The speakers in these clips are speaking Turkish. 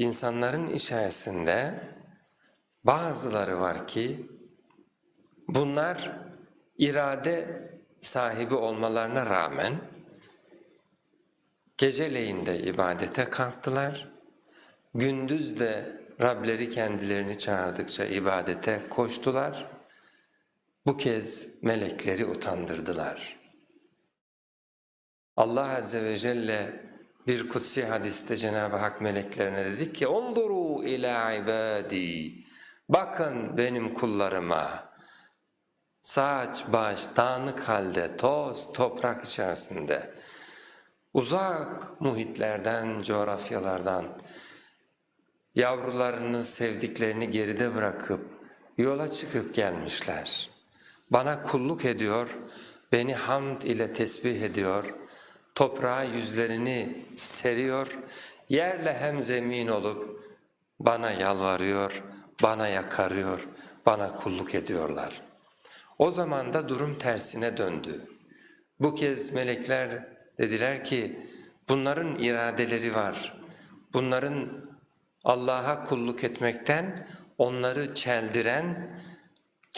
insanların içerisinde bazıları var ki bunlar irade sahibi olmalarına rağmen geceleyin de ibadete kalktılar. Gündüz de Rableri kendilerini çağırdıkça ibadete koştular. Bu kez melekleri utandırdılar. Allah Azze ve Celle bir kutsi hadiste Cenab-ı Hak meleklerine dedik ki "Onzuru ila ibadi." Bakın benim kullarıma. Saç, baş, dağınık halde, toz, toprak içerisinde. Uzak muhitlerden, coğrafyalardan yavrularını, sevdiklerini geride bırakıp yola çıkıp gelmişler. Bana kulluk ediyor, beni hamd ile tesbih ediyor.'' Toprağa yüzlerini seriyor, yerle hem zemin olup bana yalvarıyor, bana yakarıyor, bana kulluk ediyorlar. O zaman da durum tersine döndü. Bu kez melekler dediler ki bunların iradeleri var. Bunların Allah'a kulluk etmekten onları çeldiren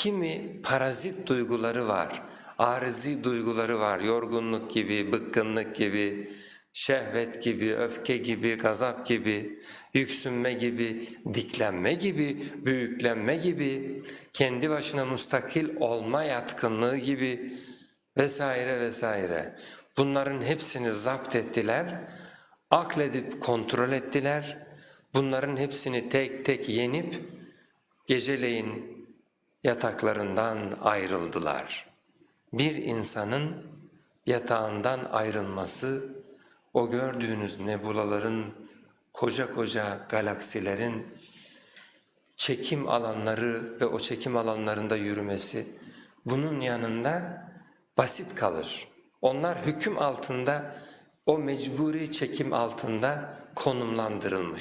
kimi parazit duyguları var. Arızi duyguları var. Yorgunluk gibi, bıkkınlık gibi, şehvet gibi, öfke gibi, gazap gibi, yüksünme gibi, diklenme gibi, büyüklenme gibi, kendi başına mustakil olma yatkınlığı gibi vesaire vesaire. Bunların hepsini zapt ettiler, akledip kontrol ettiler. Bunların hepsini tek tek yenip geceleyin yataklarından ayrıldılar. Bir insanın yatağından ayrılması o gördüğünüz nebulaların, koca koca galaksilerin çekim alanları ve o çekim alanlarında yürümesi bunun yanında basit kalır. Onlar hüküm altında, o mecburi çekim altında konumlandırılmış.